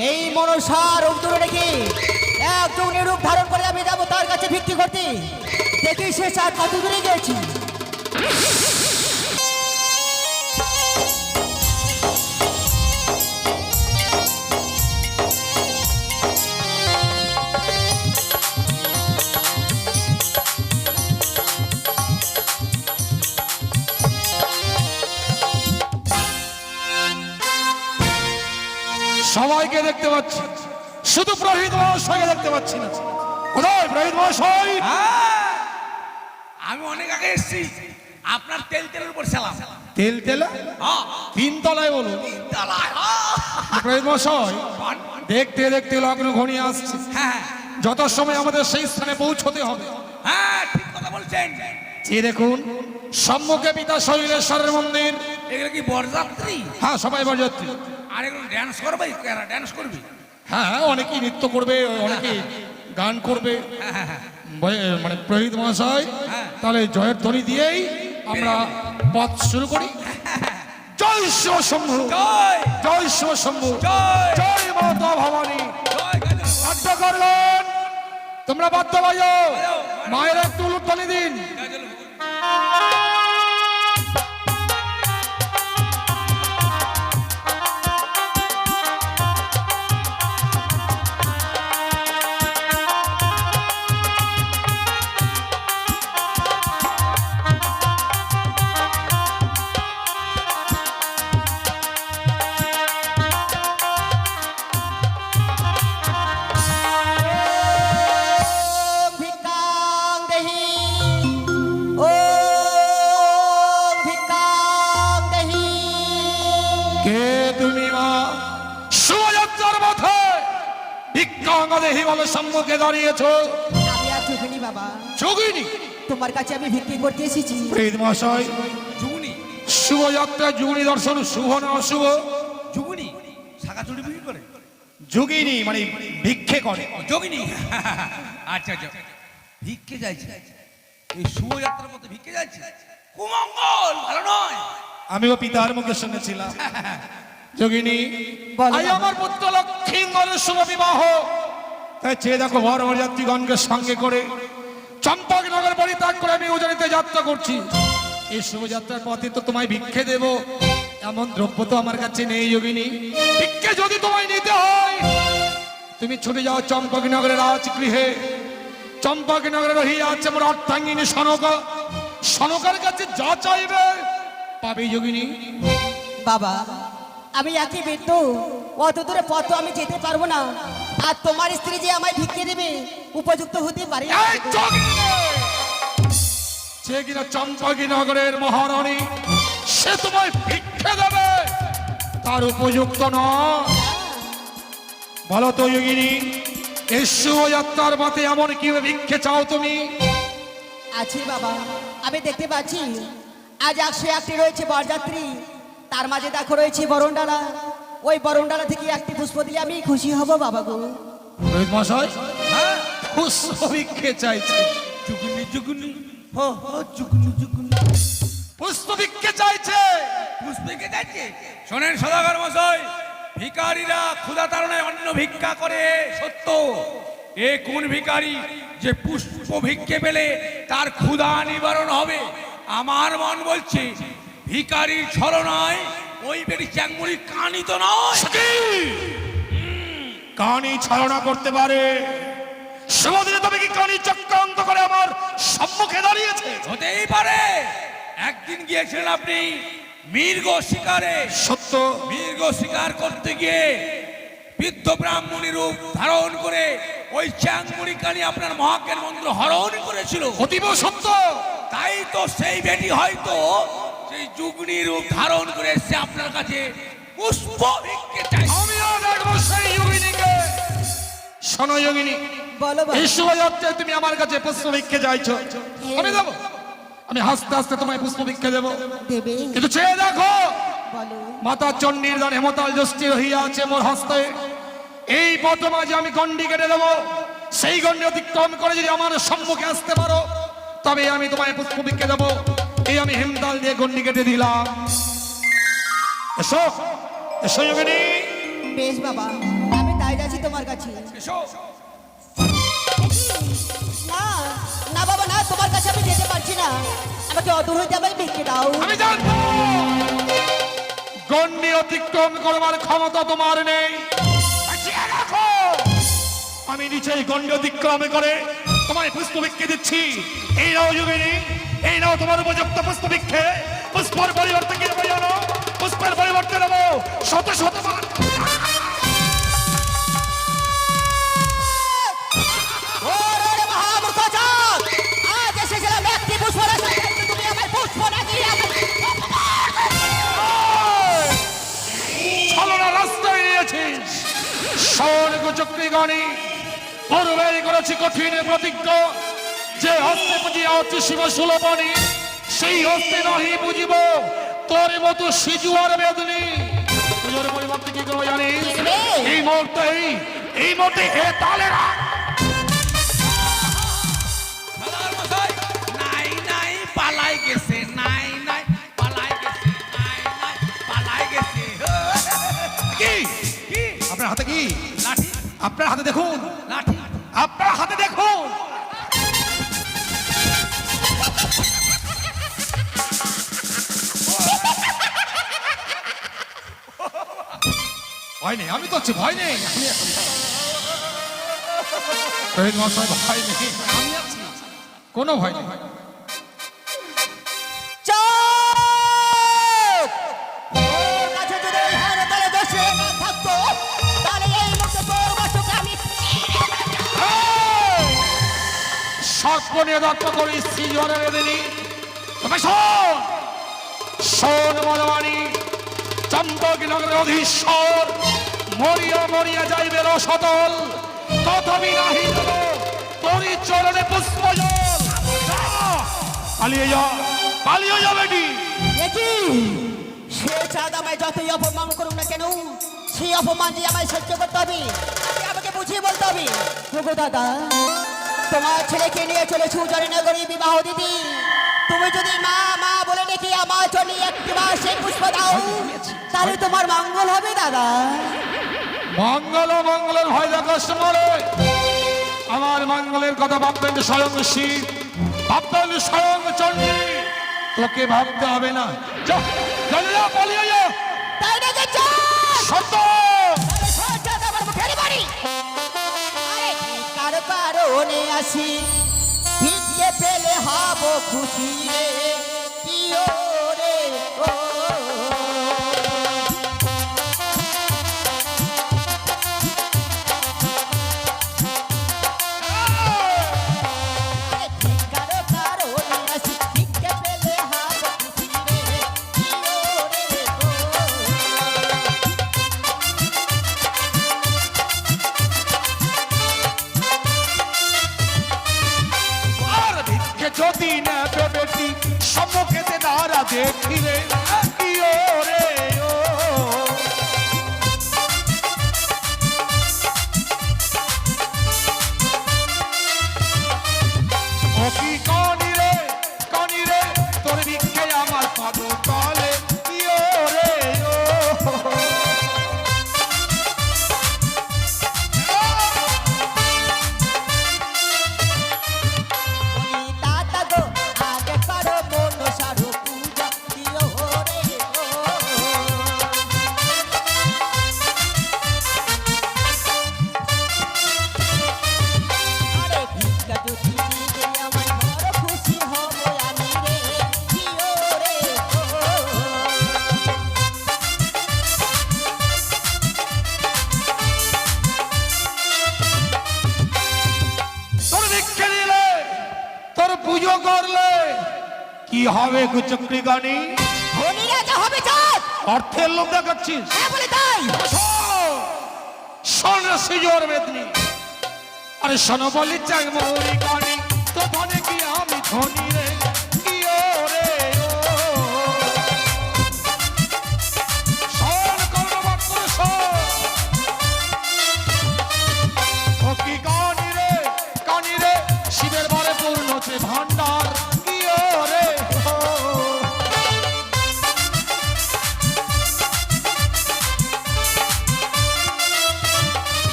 এই মনসার রূপ নাকি রেখে একজন রূপ ধারণ করে আমি যাব তার কাছে ভিত্তি করতে। দেখি সে চার কত দূরে গেছি। সবাইকে দেখতে পাচ্ছি। শুধু প্রহিত মহাশয়কে দেখতে পাচ্ছি না। কোথায় প্রহিত মহাশয়? হ্যাঁ, আমি অনেক আগে এসেছি। আপনার তেল তেলের উপর সালাম তেল তেলা? হ্যাঁ, বলুন। তালায়, হ্যাঁ। প্রহিত মহাশয় দেখতে দেখতে লগ্ন ঘনিয়ে আসছে। হ্যাঁ যত সময় আমাদের সেই স্থানে পৌঁছতে হবে। হ্যাঁ ঠিক কথা বলছেন। যে দেখুন সম্মুখে পিতা শৈলেশ্বরের মন্দির। এগুলো কি বরযাত্রী? হ্যাঁ সবাই বরযাত্রী। আর ড্যান্স করবে কারা ড্যান্স করবি। হ্যাঁ হ্যাঁ অনেকেই নৃত্য করবে অনেকেই গান করবে। মানে প্রহিত মহাশয় হ্যাঁ। তাহলে জয়ের ধ্বনি দিয়েই আমরা পথ শুরু করি। জয় শিব শম্ভু। জয়। জয় শিব শম্ভু। জয়। মাতা ভবানী। তোমরা বাজো মায়ের একটু উলুধ্বনি দিন। সম্মুখে দাঁড়িয়েছ। আমি আর চোখেনি বাবা। যোগিনী তোমার কাছে আমি ভিক্ষি করতে এসেছি। প্রহিত মহাশয় যুগুনি শুভযাত্রা যুগিনী দর্শন শুভ না অশুভ? যুগুনি শাখা চুড়ি বিক্রি করে? যোগিনী মানে ভিক্ষে করে। ও, যোগিনী আচ্ছা আচ্ছা। ভিক্ষে যাইছে। এই শুভযাত্রার মধ্যে ভিক্ষে যাচ্ছে কুমঙ্গল ভালো নয়। আমিও পিতার মুখে শুনেছিলাম যোগিনী বলো আমার পুত্র লক্ষ্মীঙ্গলের শুভ বিবাহ। তাই চেয়ে দেখো বড় যাত্রীগণকে সঙ্গে করে চম্পকনগর পরিত্যাগ করে আমি উজানিতে যাত্রা করছি। এই শুভযাত্রার পথে তো তোমায় ভিক্ষে দেব। এমন দ্রব্য তো আমার কাছে নেই, যোগিনী। ভিক্ষে যদি তোমায় নিতে হয়, তুমি ছুটে যাও চম্পকনগরের রাজগৃহে। চম্পকনগরে রহিয়া আছে আমার অর্থাঙ্গিনী সনকা। সনকার কাছে যা চাইবে, পাবে, যোগিনী। বাবা, আমি একই বৃদ্ধ। অত দূরে পথ আমি যেতে পারব না। আর তোমার স্ত্রী যে আমায় ভিক্ষে দেবে উপযুক্ত হতে পারি সে কিনা চম্পাকি নগরের মহারানী সে তোমায় ভিক্ষে দেবে। তার উপযুক্ত নয়। বলো তো যোগিনী এই শুভযাত্রার মাতে এমন কি ভিক্ষে চাও তুমি? আছি বাবা আমি দেখতে পাচ্ছি। আজ একশো একটি রয়েছে বরযাত্রী তার মাঝে দেখো রয়েছে বরণডালা। ওই বরণডালা থেকে একটি পুষ্প দিলে আমি খুশি হব বাবা গো। রোহিত মশাই হ্যাঁ? পুষ্প ভিক্ষে চাইছে। যুগুনি যুগুনি হো হো যুগুনি যুগুনি পুষ্প ভিক্ষে চাইছে। পুষ্পিকে যাচ্ছে শোনেন সদাগর মশাই ভিকারীরা ক্ষুধা তারণে অন্ন ভিক্ষা করে সত্য। এ কোন ভিকারি যে পুষ্প ভিক্ষে পেলে তার ক্ষুধা নিবারণ হবে? আমার মন বলছে ভিকারির ছলনায় ওই বেটি চ্যাংমুড়ি কানি তো নয়। সখী! কানি ছলনা করতে পারে। শুভদিনে তবে কি কানি চক্রান্ত করে আমার সম্মুখে দাঁড়িয়েছে? হতেই পারে। একদিন গিয়েছিলেন আপনি মীর্গ শিকারে। সত্য। মীর্গ শিকার করতে গিয়ে বৃদ্ধ ব্রাহ্মণী রূপ ধারণ করে ওই চ্যাংমুড়ি কানি আপনার মহাজ্ঞান মন্ত্র হরণ করেছিল। অতীব সত্য। তাই তো সেই বেটি হয়তো সেই যুগনি রূপ ধারণ করে এসে আপনার কাছে। পুষ্প ভিক্ষে চাই আমিও দেখব সেই যোগিনীকে। শোনো যোগিনী এই শুভযাত্রায় তুমি আমার কাছে পুষ্প ভিক্ষে চাইছো। আমি দেবো। আমি হাসতে হাসতে তোমায় পুষ্প ভিক্ষে দেবো। কিন্তু চেয়ে দেখো মাতা চণ্ডীর দান হেমতাল যষ্টি রহিয়া আছে মোর হস্তে। এই পথ মাঝে আমি গন্ডি কেটে দেবো। সেই গন্ডি অতিক্রম করে যদি আমার সম্মুখে আসতে পারো তবে আমি তোমায় পুষ্প বিক্ষে দেবো। এই আমি হেমতাল দিয়ে গন্ডি কেটে দিলাম। এসো এসো যোগিনী। বেশ বাবা আমি তাই যাচ্ছি তোমার কাছে। এসো। না না বাবা না তোমার কাছে আমি যেতে পারছি না। আমাকে অদূর হইতে আমাকে ভিক্ষে দাও। আমি জানব। গন্ডি অতিক্রম করবার ক্ষমতা তোমার নেই। আমি নিচেই গন্ডি অতিক্রম করে তোমায় পুষ্প বিক্ষে দিচ্ছি। এই নাও যোগিনী। এই নাও তোমার উপযুক্ত পুষ্প বিক্ষে পুষ্পর পরিবর্তে কি নেব জানো? পুষ্পের পরিবর্তে নেব শত শত স্বর্গ চক্রী গণি পূর্বেই করেছি কঠিন প্রতিজ্ঞা। যে হস্তে বুঝিয়া অতি শিব সুলভনি সেই হস্তে নহি বুঝিব তোর মতো সিজুয়ার বেদনি। পুজোর পরিবর্তে কি করব জানিস? এই মুহূর্তে এই- মুহূর্তে হে তালেরা। সদাগর মশাই নাই নাই পালাই গেছে নাই নাই পালাই গেছে নাই নাই পালাই গেছে। কি কি? আপনার হাতে কি? লাঠি। আপনার হাতে দেখুন। লাঠি। আপনার হাতে ভয় নেই আমি তো আছি ভয় নেই। রোহিত মশাই ভয় নেই আমি আছি। কোনো ভয় নেই। দত্ত করি স্ত্রী বেদিনী। তবে শোন শোন অধীশ্বর মরিয়া মরিয়া যাইবে রসতল তথাপি নাহি দেব তোরই চরণে পুষ্প পালিয়ে যা পালিয়ে যা বেটি। দেখি সে চাঁদ আমায় যতই অপমান করুক না কেন সেই অপমান যে আমায় সহ্য করতে হবে। আমাকে বুঝিয়ে বলতে হবে। ওগো দাদা তোমার ছেলেকে নিয়ে চলেছি উজারিনগরী বিবাহ দিদি তুমি যদি মা মা বলে ডেকে আমার জন্য একটিবার সেই পুষ্প দাও তাহলে তোমার মঙ্গল হবে দাদা। মঙ্গল মঙ্গলের হয় কষ্ট মরে আমার মঙ্গলের কথা ভাববেন স্বয়ং শিব ভাববেন স্বয়ং চণ্ডী। তোকে ভাবতে হবে না। পালিয়ে যা। সত্য। কারণে আসি? ভিজে পেলে হব খুশি রে। হবে কুচক্রি গানি ধনী রাজা হবে চাঁদ। অর্থের লোক দেখাচ্ছিস? হ্যাঁ বলে তাই। শোন সিজোর বেদনি। আরে শোনো বলি চাই মৌরি গানি তো ধনে কি আমি ধনী রে?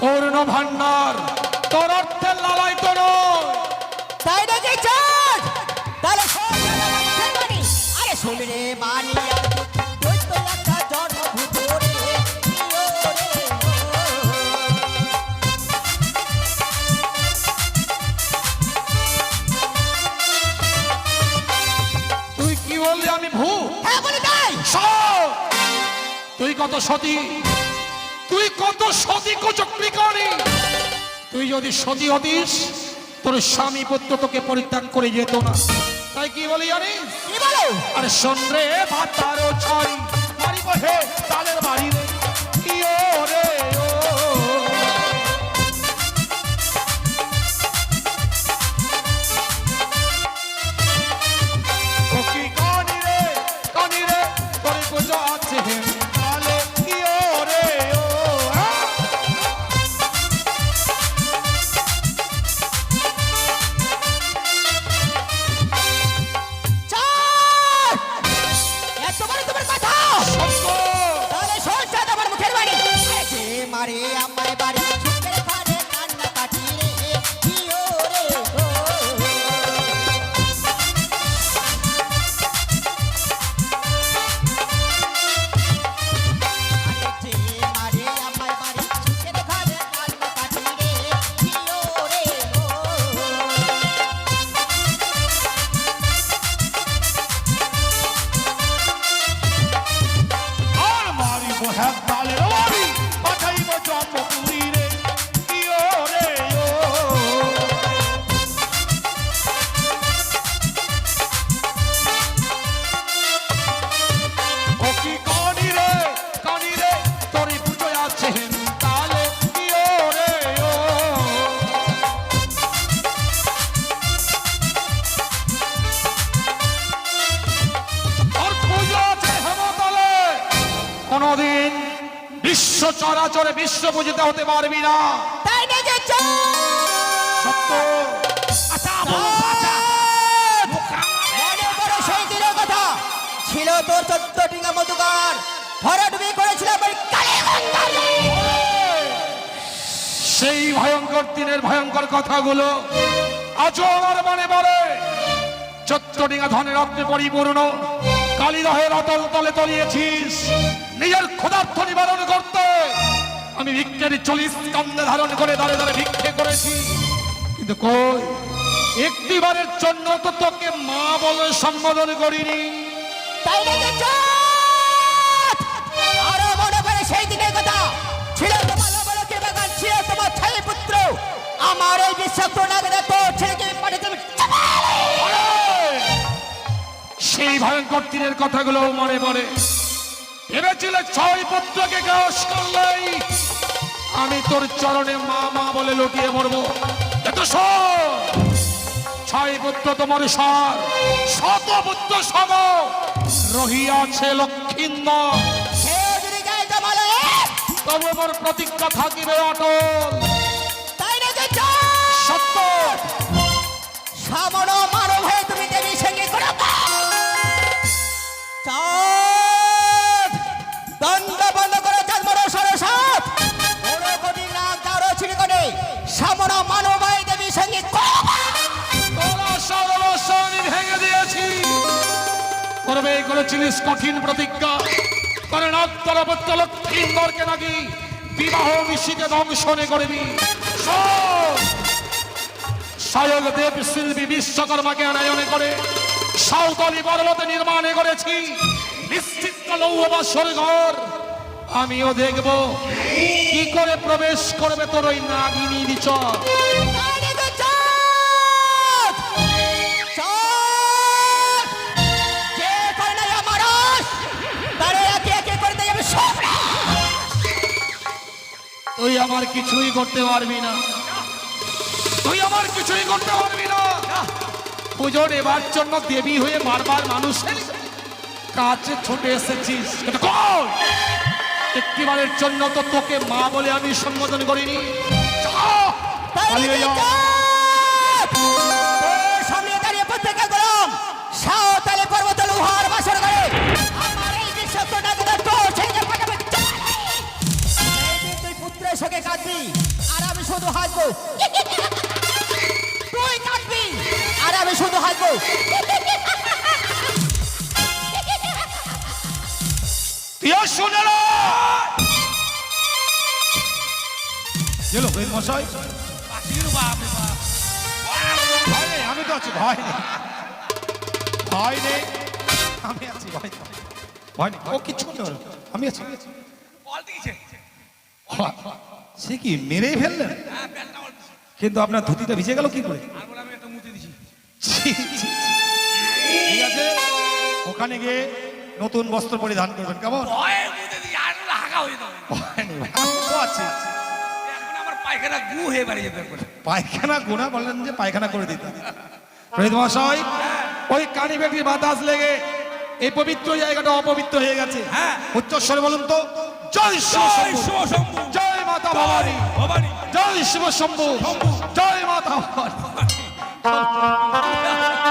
পূর্ণ ভান্ডার তোর অর্থের লালাই তোর তাই তাহলে। আরে শুন রে কি বললি আমি ভূ হ্যাঁ বলে তাই। তুই কত সতী? তুই কত সতী কুচক্রি করি তুই যদি সতী হতিস তোর স্বামী পুত্র তোকে পরিত্যাগ করে যেত না। তাই কি বলি জানিস? আরে শোন রে ভাতারও ছয়। বাড়ি হে তালের চরাচরে বিশ্ব পুজিতে হতে পারবি না। তাই নাকি সত্য। আচ্ছা আচ্ছা। ছিল তোর চোদ্দ টিঙ্গা মধুকার। ভরাডুবি করেছিল। সেই ভয়ঙ্কর দিনের ভয়ঙ্কর কথাগুলো আজও আমার মনে পড়ে। চত্বডিঙা ধনের রত্নে পরিপূর্ণ। কালীদহের অতল তলে তলিয়েছিস। নিজের ক্ষুধার্থ নিবারণ করতে। আমি ভিক্ষের চল্লিশ কান্দে ধারণ করে দাঁড়ে দাঁড়ে ভিক্ষে করেছি। কিন্তু কই? একটিবারের জন্য তো তোকে মা বলে সম্বোধন করিনি। তাই আরও মনে সেই দিনের কথা। ছিল তোমার লবলকে বাগান ছিল তোমার ছেলে পুত্র। আমার এই বিষাক্ত নাগরে তোর ছেলেকে পাঠিয়ে তুমি সেই ভয়ঙ্কর দিনের কথাগুলো মনে পড়ে। ভেবেছিলে ছয় পুত্রকে গ্রাস করলেই। আমি তোর চরণে মা মা বলে লুটিয়ে মরবো। এত! ছয় পুত্র তোমার সার। শত পুত্র সম। রহিয়াছে যদি তবু মোর প্রতিজ্ঞা থাকিবে অটল? সত্য। সামনো মানব করেছিলিস কঠিন প্রতিজ্ঞা। কারণ লক্ষ্মীন্দরকে নাকি বিবাহ নিশিতে দংশনে করবি! স্বয়ং দেব শিল্পী বিশ্বকর্মাকে আনায়নে করে, সাঁওতালি পর্বতে নির্মাণে করেছি। নিশ্চিত লৌহবাসর ঘর, আমিও দেখব। কি করে প্রবেশ করবে তোর ওই নাগিনী বিচর তুই আমার কিছুই করতে পারবি না। তুই আমার কিছুই করতে পারবি না। পুজোর নেবার জন্য দেবী হয়ে বারবার মানুষের কাছে ছুটে এসেছিস? একটিবারের জন্য তো তোকে মা বলে আমি সম্বোধন করিনি। যা! মেরে কাঁদবি আর আমি শুধু হাসবো। তুই কাঁদবি আর আমি শুধু হাসবো। তুইও শুনে গেলো আমি তো আছি ভয় নেই। ভয় নেই। আমি আছি ভয় ভয় নেই ও আমি আছি। বল দিয়েছে। সে কি মেরেই ফেললেন। কিন্তু আপনার ধুতিটা ভিজে গেল কি করে। ঠিক আছে? ওখানে গিয়ে নতুন বস্ত্র পরিধান করবেন কেমন? পায়খানা গুণা বললেন যে পায়খানা করে দিতে। রোহিত মহাশয় ওই কানি বেটির বাতাস লেগে এই পবিত্র জায়গাটা অপবিত্র হয়ে গেছে। হ্যাঁ। উচ্চস্বরে বলুন তো জয় জয় মাতা ভবানী। জয় শিব শম্ভু। জয় মাতা ভবানী।